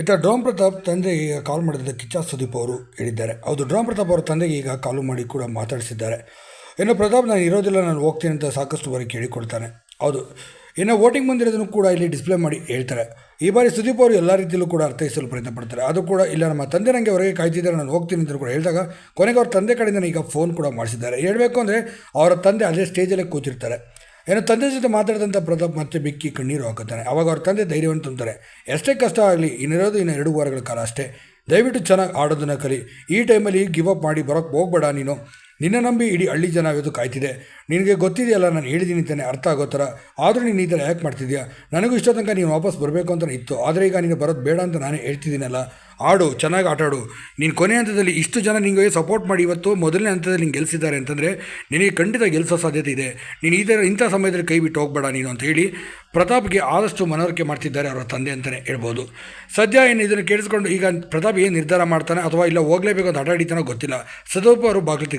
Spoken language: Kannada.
ಇತ್ತ ಡ್ರೋಮ್ ಪ್ರತಾಪ್ ತಂದೆಗೆ ಈಗ ಕಾಲ್ ಮಾಡಿದ ಕಿಚ್ಚ ಸುದೀಪ್ ಅವರು ಹೇಳಿದ್ದಾರೆ. ಹೌದು ಡ್ರೋಮ್ ಪ್ರತಾಪ್ ಅವರ ತಂದೆಗೆ ಈಗ ಕಾಲು ಮಾಡಿ ಕೂಡ ಮಾತಾಡಿಸಿದ್ದಾರೆ. ಇನ್ನು ಪ್ರತಾಪ್, ನಾನು ಇರೋದಿಲ್ಲ, ನಾನು ಹೋಗ್ತೀನಿ ಅಂತ ಸಾಕಷ್ಟು ಬಾರಿ ಕೇಳಿಕೊಡ್ತಾನೆ. ಹೌದು, ಇನ್ನು ವೋಟಿಂಗ್ ಬಂದಿರೋದನ್ನು ಕೂಡ ಇಲ್ಲಿ ಡಿಸ್ಪ್ಲೇ ಮಾಡಿ ಹೇಳ್ತಾರೆ. ಈ ಬಾರಿ ಸುದೀಪ್ ಅವರು ಎಲ್ಲ ರೀತಿಯಲ್ಲೂ ಕೂಡ ಅರ್ಥೈಸಲು ಪ್ರಯತ್ನ ಪಡ್ತಾರೆ. ಅದು ಕೂಡ ಇಲ್ಲ, ನಮ್ಮ ತಂದೆ ನನಗೆ ಹೊರಗೆ ಕಾಯ್ತಿದ್ದಾರೆ, ನಾನು ಹೋಗ್ತೀನಿ ಅಂತ ಕೂಡ ಹೇಳಿದಾಗ ಕೊನೆಗೆ ಅವ್ರ ತಂದೆ ಕಡೆಯಿಂದ ಈಗ ಫೋನ್ ಕೂಡ ಮಾಡಿಸಿದ್ದಾರೆ. ಹೇಳಬೇಕು ಅಂದರೆ ಅವರ ತಂದೆ ಅದೇ ಸ್ಟೇಜಲ್ಲೇ ಕೂತಿರ್ತಾರೆ. ಏನೋ ತಂದೆ ಜೊತೆ ಮಾತಾಡಿದಂಥ ಪ್ರತಾಪ್ ಮತ್ತೆ ಬಿಕ್ಕಿ ಕಣ್ಣೀರು ಹಾಕುತ್ತಾನೆ. ಅವಾಗ ಅವ್ರ ತಂದೆ ಧೈರ್ಯವನ್ನು ತುಂಬ್ತಾರೆ. ಎಷ್ಟೇ ಕಷ್ಟ ಆಗಲಿ, ಇನ್ನಿರೋದು ಇನ್ನು ಎರಡು ವಾರಗಳ ಕಾಲ ಅಷ್ಟೇ. ದಯವಿಟ್ಟು ಚೆನ್ನಾಗಿ ಆಡೋದನ್ನು ಕಲಿ. ಈ ಟೈಮಲ್ಲಿ ಗಿವ್ ಅಪ್ ಮಾಡಿ ಬರೋಕ್ಕೆ ಹೋಗ್ಬೇಡ ನೀನು. ನಿನ್ನ ನಂಬಿ ಇಡೀ ಹಳ್ಳಿ ಜನ ಇವತ್ತು ಕಾಯ್ತಿದೆ. ನಿನಗೆ ಗೊತ್ತಿದೆಯಲ್ಲ, ನಾನು ಹೇಳಿದ್ದೀನಿ ತಾನೆ ಅರ್ಥ ಆಗೋ ಥರ. ಆದರೂ ನೀನು ಈ ಥರ ಯಾಕೆ ಮಾಡ್ತಿದ್ಯಾ? ನನಗೂ ಇಷ್ಟೋ ತನಕ ನೀನು ವಾಪಸ್ ಬರಬೇಕು ಅಂತ ಇತ್ತು. ಆದರೆ ಈಗ ನೀನು ಬರೋದು ಬೇಡ ಅಂತ ನಾನೇ ಹೇಳ್ತಿದ್ದೀನಲ್ಲ. ಆಡು, ಚೆನ್ನಾಗಿ ಆಟಾಡು. ನೀನು ಕೊನೆ ಹಂತದಲ್ಲಿ ಇಷ್ಟು ಜನ ನಿಮಗೆ ಸಪೋರ್ಟ್ ಮಾಡಿ ಇವತ್ತು ಮೊದಲನೇ ಹಂತದಲ್ಲಿ ನಿಂಗೆ ಗೆಲ್ಸಿದ್ದಾರೆ ಅಂತಂದರೆ ನಿನಗೆ ಖಂಡಿತ ಗೆಲ್ಲಿಸೋ ಸಾಧ್ಯತೆ ಇದೆ. ನೀನು ಈ ಥರ ಇಂಥ ಸಮಯದಲ್ಲಿ ಕೈ ಬಿಟ್ಟು ಹೋಗಬೇಡ ನೀನು ಅಂತ ಹೇಳಿ ಪ್ರತಾಪ್ಗೆ ಆದಷ್ಟು ಮನವರಿಕೆ ಮಾಡ್ತಿದ್ದಾರೆ ಅವರ ತಂದೆ ಅಂತಲೇ ಹೇಳ್ಬೋದು. ಸದ್ಯ ಏನು ಇದನ್ನು ಕೇಳಿಸ್ಕೊಂಡು ಈಗ ಪ್ರತಾಪ್ ಏನು ನಿರ್ಧಾರ ಮಾಡ್ತಾನೆ ಅಥವಾ ಇಲ್ಲ ಹೋಗಲೇಬೇಕು ಅಂತ ಆಟಾಡಿತಾನೋ ಗೊತ್ತಿಲ್ಲ. ಸದೋಪ ಅವರು ಬಾಗಿಲು